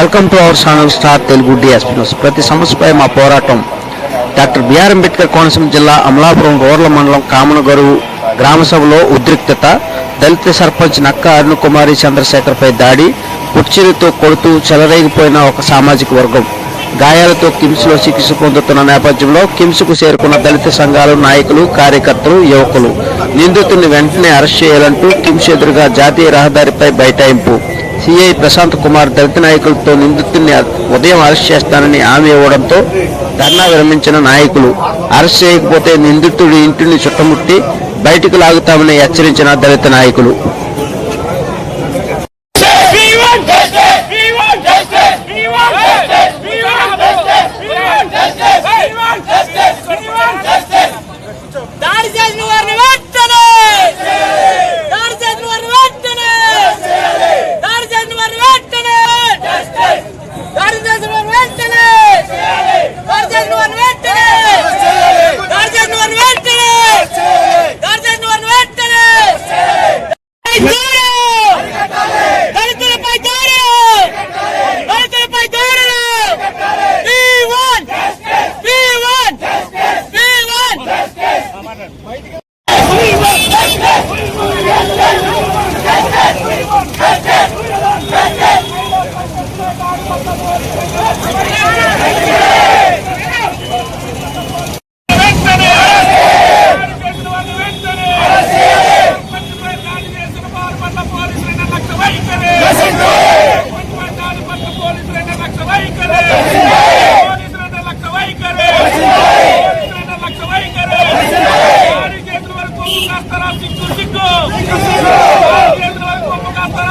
Welcome to our channel star Telugu DSP news ప్రతి సమస్యపై మా పోరాటం. డాక్టర్ బిఆర్ అంబేద్కర్ కోనసీమ జిల్లా అమలాపురం గోర్ల మండలం కామనగరువు గ్రామ సభలో ఉద్రిక్తత దళిత సర్పంచ్ నక్క అరుణకుమారి చంద్రశేఖర్పై దాడి కుర్చీలతో కొడుతూ చెలరేగిపోయిన ఒక సామాజిక వర్గం. గాయాలతో కిమ్స్లో చికిత్స పొందుతున్న నేపథ్యంలో కిమ్స్కు చేరుకున్న దళిత సంఘాలు నాయకులు కార్యకర్తలు యువకులు. నిందితుడిని వెంటనే అరెస్ట్ చేయాలంటూ కిమ్స్ ఎదురుగా జాతీయ రహదారిపై బైఠాయింపు. సిఐ ప్రశాంత్ కుమార్ దళిత నాయకులతో నిందితుడిని ఉదయం అరెస్ట్ చేస్తానని హామీ ఇవ్వడంతో ధర్నా విరమించిన నాయకులు అరెస్ట్ చేయకపోతే నిందితుడి ఇంటిని చుట్టముట్టి బయటకు లాగుతామని హెచ్చరించిన దళిత నాయకులు We want justice!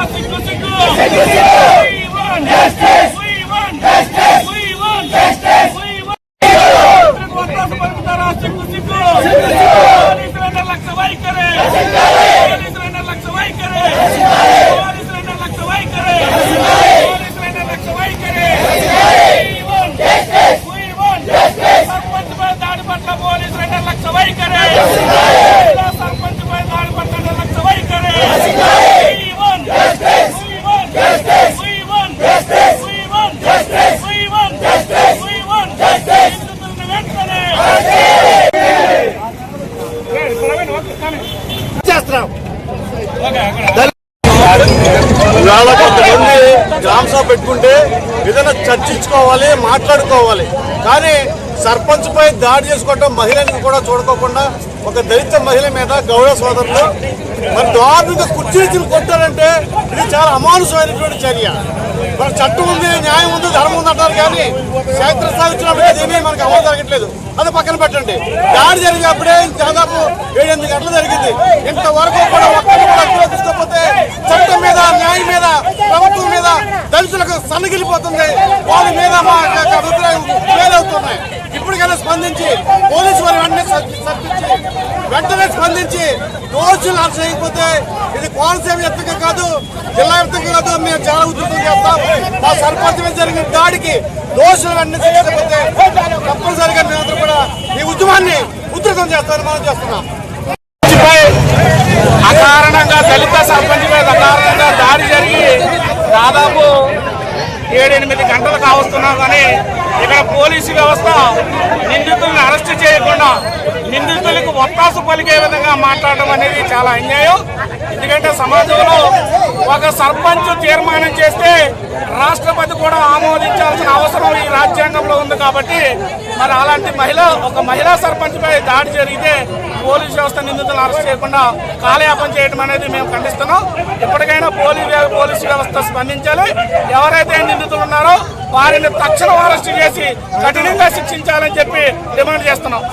ಸಿಕ್ಕು ಸಿಕ್ಕು ఇవాళ కొంతమంది గ్రామ సభ పెట్టుకుంటే ఏదైనా చర్చించుకోవాలి మాట్లాడుకోవాలి. కానీ సర్పంచ్ పై దాడి చేసుకోవటం మహిళని కూడా చూడకోకుండా ఒక దళిత మహిళ మీద గౌరవ సోదరులు మరి దారుణంగా కుర్చీలు కొట్టారంటే ఇది చాలా అమానుషమైనటువంటి చర్య. మన చట్టం ఉంది న్యాయం ఉంది ధర్మం ఉంది అంటారు కానీ క్షేత్రస్థాయి వచ్చినప్పుడు ఏమీ మనకు అమలు జరగట్లేదు. అది పక్కన పెట్టండి. దాడి జరిగినప్పుడే దాదాపు ఏడెనిమిది గంటలు జరిగింది. ఇంతవరకు కూడా ఒక్కరు కూడా తీసుకోకపోతే చట్టం మీద న్యాయం మీద ప్రభుత్వం మీద దళితులకు సన్నగిలిపోతుంది వాళ్ళ మీద మా యొక్క అభిప్రాయం ఫెయిల్ ఇప్పటికైనా స్పందించి పోలీసు వారి వెంటనే వెంటనే స్పందించి రోజు అరెస్ట్ చేయకపోతే ఇది కోనసీమ వ్యక్తంగా కాదు జిల్లా వ్యక్తంగా కాదు మేము చాలా ఉద్యోగం చేస్తాం. మా సర్పంచ్ మీద జరిగిన దాడికి దోషులు వెంటనే చేయకపోతే తప్పనిసరిగా మేమందరూ కూడా ఈ ఉద్యమాన్ని ఉధృతం చేస్తామని మనం చేస్తున్నాం. అకారణంగా దళిత సర్పంచ్ మీద అకారణంగా దాడి జరిగి దాదాపు ఏడెనిమిది గంటలు కావస్తున్నాం కానీ ఇక్కడ పోలీసు వ్యవస్థ నిందితులను అరెస్ట్ చేయకుండా నిందితులకు ఒత్తాసు పలికే విధంగా మాట్లాడడం అనేది చాలా అన్యాయం. ఎందుకంటే సమాజంలో ఒక సర్పంచ్ తీర్మానం చేస్తే రాష్ట్రపతి కూడా ఆమోదించాల్సిన అవసరం ఈ రాజ్యాంగంలో ఉంది కాబట్టి మరి అలాంటి మహిళ ఒక మహిళా సర్పంచ్ పై దాడి జరిగితే పోలీస్ వ్యవస్థ నిందితులను అరెస్ట్ చేయకుండా కాలయాపన చేయడం అనేది మేము ఖండిస్తున్నాం. ఇప్పటికైనా పోలీస్ పోలీసు వ్యవస్థ స్పందించాలి. ఎవరైతే నిందితులు ఉన్నారో వారిని తక్షణం అరెస్ట్ చేసి కఠినంగా శిక్షించాలని చెప్పి డిమాండ్ చేస్తున్నాం.